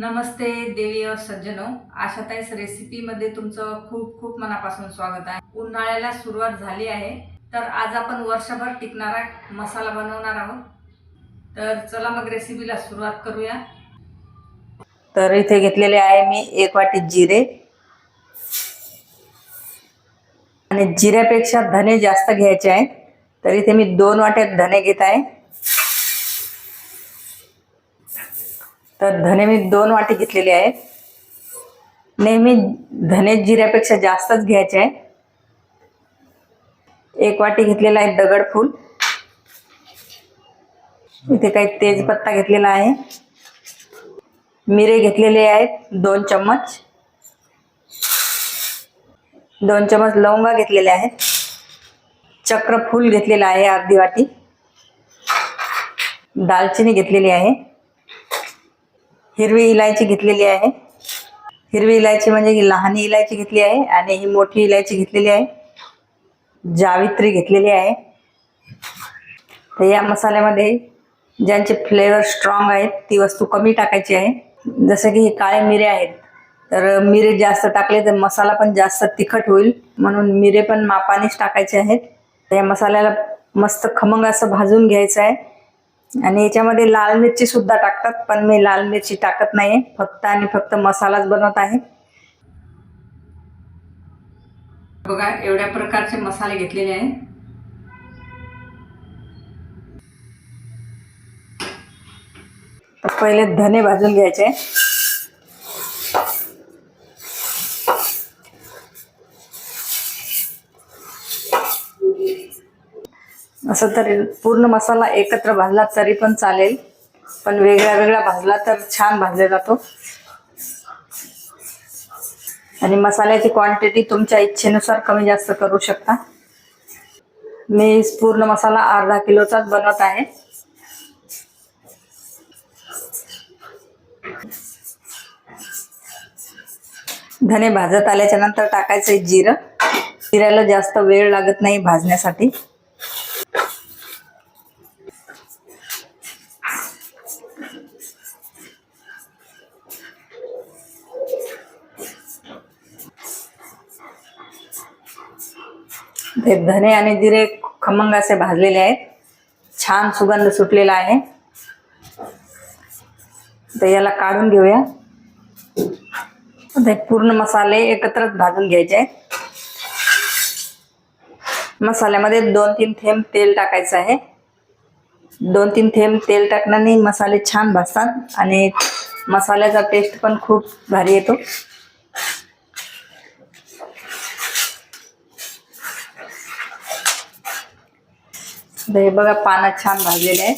नमस्ते देवी सज्जनो आशाताईस रेसिपीमध्ये तुमचं खूप खूप मनापासून स्वागत आहे. उन्हाळ्याला सुरुवात झाली आहे तर आज आपण वर्षभर टिकणारा मसाला बनवणार आहोत. तर चला मग रेसिपीला सुरुवात करूया. तर इथे घेतलेले आहे मी एक वाटी जिरे. आणि जिऱ्यापेक्षा धने जास्त घ्यायचे आहेत तर इथे मी दोन वाट्यात धने घेत आहे. तर धने मी दोन वाटी घेतलेले आहेत. नेहमी धने जिऱ्यापेक्षा जास्तच घ्यायचे आहे. एक वाटी घेतलेला आहे दगडफूल इथे काही तेजपत्ता घेतलेला आहे. मिरे घेतलेले आहेत दोन चम्मच. दोन चम्मच लवंगा घेतलेले आहेत. चक्रफूल घेतलेला आहे अर्धी वाटी. दालचिनी घेतलेली आहे. हिरवी इलायची घेतलेली आहे. हिरवी इलायची म्हणजे ही लहान इलायची घेतली आहे आणि ही मोठी इलायची घेतलेली आहे. जावित्री घेतलेली आहे. तर या मसाल्यामध्ये ज्यांचे फ्लेवर स्ट्रॉंग आहेत ती वस्तू कमी टाकायची आहे. जसं की हे काळे मिरे आहेत. तर मिरे जास्त टाकले तर मसाला पण जास्त तिखट होईल. म्हणून मिरे पण मापानेच टाकायचे आहेत. या मसाल्याला मस्त खमंग असं भाजून घ्यायचं आहे. आणि याच्यामध्ये लाल मिरची सुद्धा टाकतात पण मी लाल मिरची टाकत नाही फक्त आणि फक्त मसालाच बनवत आहे. बघा एवढ्या प्रकारचे मसाले घेतलेले तर पहिले धने भाजून घ्यायचे. असं तरी पूर्ण मसाला एकत्र भाजला तरी पण चालेल. पण वेगळा वेगळा भाजला तर छान भाजला जातो. आणि मसाल्याची क्वांटिटी तुमच्या इच्छेनुसार कमी जास्त करू शकता. मी पूर्ण मसाला अर्धा किलोचाच बनवत आहे. धने भाजत आल्याच्यानंतर टाकायचं आहे जिरं. जिऱ्याला जास्त वेळ लागत नाही भाजण्यासाठी. ते धने आणि जिरे खमंग असे भाजलेले आहेत. छान सुगंध सुटलेला आहे. तर याला काढून घेऊया. ते पूर्ण मसाले एकत्रच भाजून घ्यायचे. आहेत मसाल्यामध्ये दोन तीन थेंब तेल टाकायचं आहे. दोन तीन थेंब तेल टाकण्याने मसाले छान भाजतात आणि मसाल्याचा टेस्ट पण खूप भारी येतो. हे बघा पानं छान भाजलेले आहे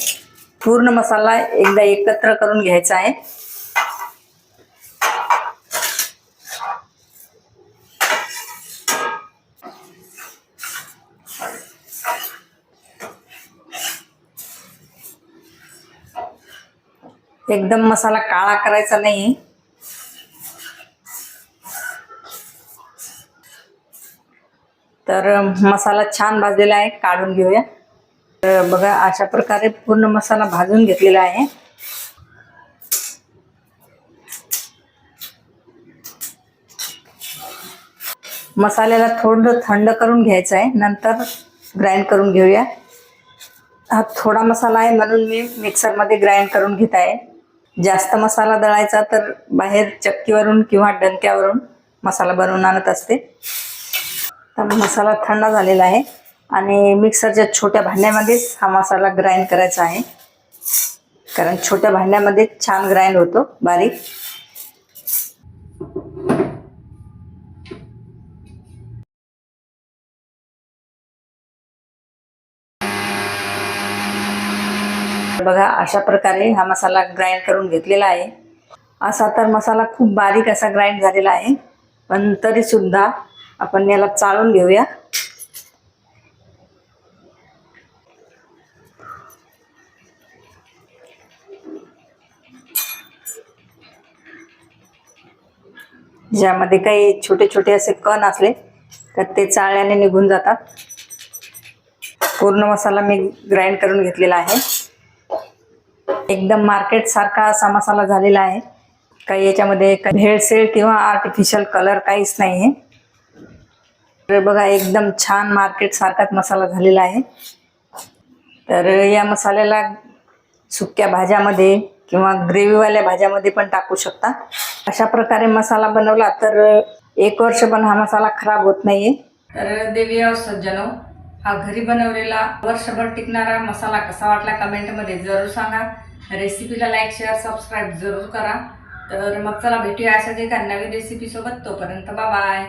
पूर्ण मसाला एकदा एकत्र करून घ्यायचा आहे. एकदम मसाला काळा करायचा नाही. तर मसाला छान भाजलेला आहे काढून घेऊया. तर बघा अशा प्रकारे पूर्ण मसाला भाजून घेतलेला आहे. मसाल्याला थोडं थंड करून घ्यायचं आहे. नंतर ग्राइंड करून घेऊया. हा थोडा मसाला आहे म्हणून मी मिक्सरमध्ये ग्राइंड करून घेत आहे. जास्त मसाला दळायचा तर बाहेर चक्कीवरून किंवा डंक्यावरून मसाला बनवून आणत असते. तर मसाला थंड झालेला आहे. आणि मिक्सरच्या छोट्या भांड्यामध्येच हा मसाला ग्राइंड करायचा आहे. कारण छोट्या भांड्यामध्ये छान ग्राइंड होतो बारीक. बघा अशा प्रकारे हा मसाला ग्राइंड करून घेतलेला आहे. असा तर मसाला खूप बारीक असा ग्राइंड झालेला आहे. पण तरी सुद्धा आपण याला चाळून घेऊया. ज्यामध्ये काही छोटे छोटे असे कण असले तर ते चाळ्याने निघून जातात. पूर्ण मसाला मी ग्राइंड करून घेतलेला आहे. एकदम मार्केट सारखा असा मसाला झालेला आहे. काही याच्यामध्ये भेळसेळ किंवा आर्टिफिशियल कलर काहीच नाही आहे तर बघा एकदम छान मार्केट सारखाच मसाला झालेला आहे. तर या मसाल्याला सुक्या भाज्यामध्ये किंवा ग्रेव्हीवाल्या भाज्यामध्ये पण टाकू शकता. अशा प्रकारे मसाला बनवला तर एक वर्ष पण हा मसाला खराब होत नाहीये. तर देवी सज्जनो हा घरी बनवलेला वर्षभर टिकणारा मसाला कसा वाटला कमेंटमध्ये जरूर सांगा. रेसिपीला लाईक शेअर सबस्क्राईब जरूर करा. तर मग चला भेटूया अशाच एका नवीन रेसिपीसोबत तोपर्यंत बाय